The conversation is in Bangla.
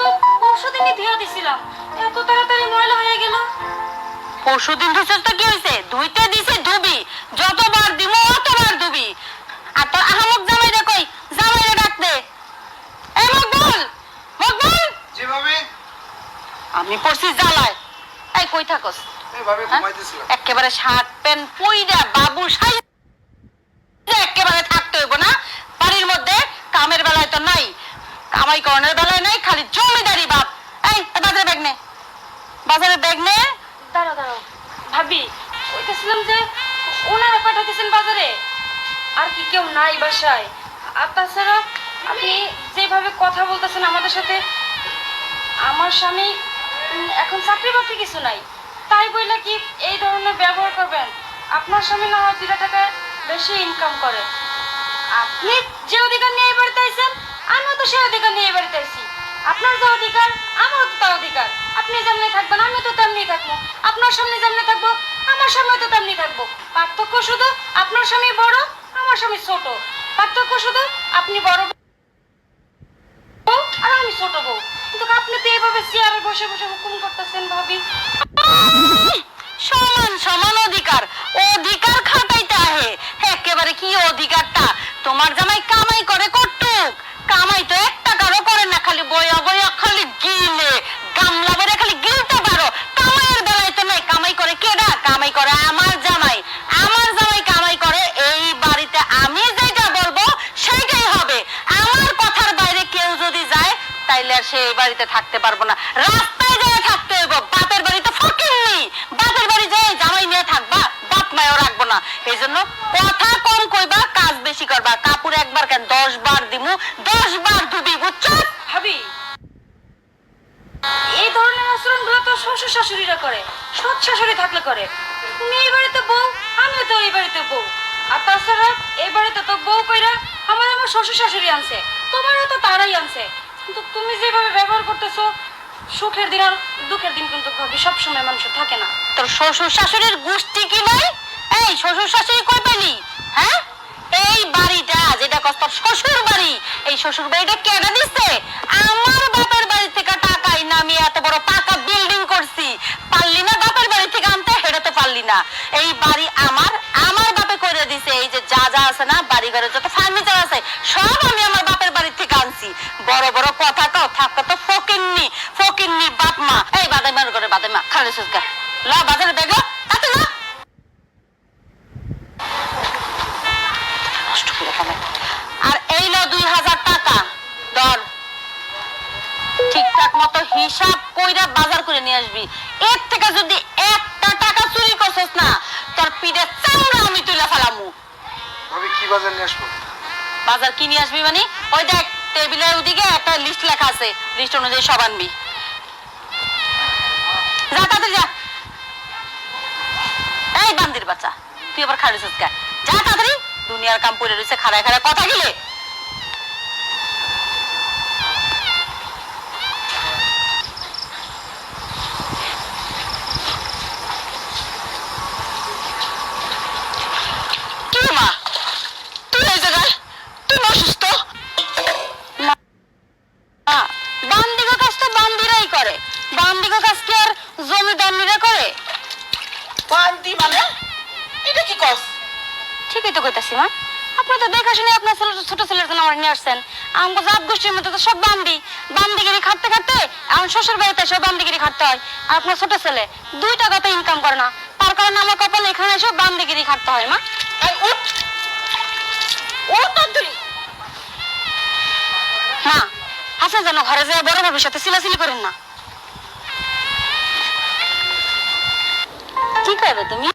তো পরশু দিনই ধুয়ে দিছিলাম এত তাড়াতাড়ি ময়লা হয়ে গেল। পরশুদিন ধুছিস তো কি হয়েছে ধুইতে দিছে ধুবি। যতবার দিব অতবার ধুবি। আর তোর আহমক জামাই রে কই? জামাই রে ডাক দে। এই মকবুল! মকবুল! জি ভাবি। আমি পড়ছি জ্বালায়। এই কই থাকস? এই ভাবি হ্যাঁ? ঘুমাইতেছিলাম। একেবারে শার্ট প্যান্ট পইরা বাবু সাই একেবারে থাকতে হইব না। বাড়ির মধ্যে কামের বেলায় তো নাই। কামাই করণের খালি জমিদারি বাপ। এই বাজারে ব্যাগ নে। বাজারে ব্যাগ নে। দাঁড়াও দাঁড়াও। ভাবি কইতেছিলাম যে ওনারা পাঠাতেছেন বাজারে। আর কি কেউ নাই বাসায়। আর তাছাড়া আপনি যেভাবে কথা বলতেছেন আমাদের সাথে, আমার স্বামী এখন চাকরি বাকরি কিছু নাই। তাই বইলে কি এই ধরনের ব্যবহার করবেন? আপনার স্বামী না হয় দুটা টাকা বেশি ইনকাম করে। আপনি যে অধিকার নিয়ে এই বাড়িতে আইছেন, আমিও তো সেই অধিকার নিয়ে এই বাড়িতে অধিকার আমারও তো তার অধিকার। আপনি যেমনি থাকবেন আমি তো তেমনি থাকব। আপনার সামনে যেমনি থাকব, আমার সামনে তো তেমনি থাকব। পার্থক্য শুধু আপনার স্বামী বড়, আমার স্বামী ছোট। পার্থক্য শুধু আপনি বড় আর আমি ছোট বউ। কিন্তু আপনি তো এভাবে চেয়ারে বসে বসে হুকুম করতেছেন, ভাবি। সমান সমান অধিকার। অধিকার খাটাইতে আহে। একেবারে কি অধিকারটা? তোমার জামাই কামাই করে কটুক কামাই তো এক টাকারও করে না খালি বয়া বয়া খালি গিলে গামলা ভরে খালি গিলতে পারো কামাইয়ের বেলায় তো নাই কামাই করে কেডা কামাই করে আমার জামাই আমার জামাই কামাই করে এই বাড়িতে আমি যেটা বলব সেইটাই হবে আমার কথার বাইরে কেউ যদি যায় তাইলে আর সে এই বাড়িতে থাকতে পারব না। রাস্তায় যায় থাকতে হইব, বাপের বাড়িতে ফকির নেই। বাপের বাড়ি যায় জামাই নিয়ে থাকবা, বাপ মায়ও রাখব না। এই জন্য কথা কম কইবা, কাজ বেশি করবা। কাপড় একবার কেন দশ বার দিমু, দশ বার ধুবি, বুঝছ? ভাবি, এই ধরনের আচরণগুলো তো শ্বশুর শাশুড়িরা করে, সৎ শাশুড়ি থাকলে করে। তুমি এই বাড়িতে বউ, আমিও তো এই বাড়িতে বউ। আর তাছাড়া এই বাড়িতে তো বউ কইরা আমার আমার শ্বশুর শাশুড়ি আনছে, তোমারও তো তারাই আনছে। কিন্তু তুমি যেভাবে ব্যবহার করতেছো, সুখের দিন আর দুঃখের দিন কিন্তু ভাবি, সবসময় মানুষের থাকে না। তোর শ্বশুর শাশুড়ির গোষ্ঠী কি নাই এই শ্বশুর শাশুড়ি কই পেলি? হ্যাঁ? এই বাড়িটা যেটা কষ্ট শ্বশুর বাড়ি, এই শ্বশুর বাড়িটা কেটে দিচ্ছে আমার বাপের বাড়ি থেকে টাকাই না আমি এত বড় পাকা বিল্ডিং করছি। পারলি না বাপের বাড়ি থেকে আনতে হেঁটে পারলি না। এই বাড়ি আমার আমার বাপে করে দিছে, এই যে যা যা আছে না বাড়ি ঘরে যত ফার্নিচার আছে সব আমি আমার বাপের বাড়ি থেকে আনছি বড় বড় কথা কও থাকতো তো ফকিন্নি ফকিন্নি বাপ মা এই বাদাই মার করে খালি সুস্কা লা বাজারে দেখো তাতে না নষ্ট করে ফেলে। আর এই লো দুই হাজার টাকা ধর। ঠিকঠাক মতো হিসাব কইরা বাজার করে নিয়ে আসবি। এর থেকে যদি একটা টাকা চুরি করছিস না তোর পিঠে চামড়া আমি তুলে ফেলামু। ভাবি কি বাজার নিয়ে আসব? বাজার কি নিয়ে আসবি মানে? ওই দেখ টেবিলের ওদিকে একটা লিস্ট লেখা আছে। লিস্ট অনুযায়ী সব আনবি। যা কাজ তো বান্দিরাই করে। বান্দিগো কাজ কি আর জমিদারনিরা করে? বান্দি মানে? এটা কি কস? ঠিকই তো কইতাছি মা। আপনি তো দেখা শুনে আপনার ছেলে ছোট ছেলের জন্য আমার নিয়ে আসছেন। আমাকে জাত গোষ্ঠীর মধ্যে তো সব বান্দি। বান্দিগিরি খাটতে খাটতে আমার শ্বশুর বাড়িতে সব বান্দিগিরি খাটতে হয়। আর আপনার ছোট ছেলে দুই টাকা তো ইনকাম করে না। তার কারণে আমার কপালে এখানে এসে বান্দিগিরি খাটতে হয় মা। উঠ! মা আপনি যেন ঘরে যায় বড় ভবিষ্যতে সিলাসিলি করেন না। কি করবে তুমি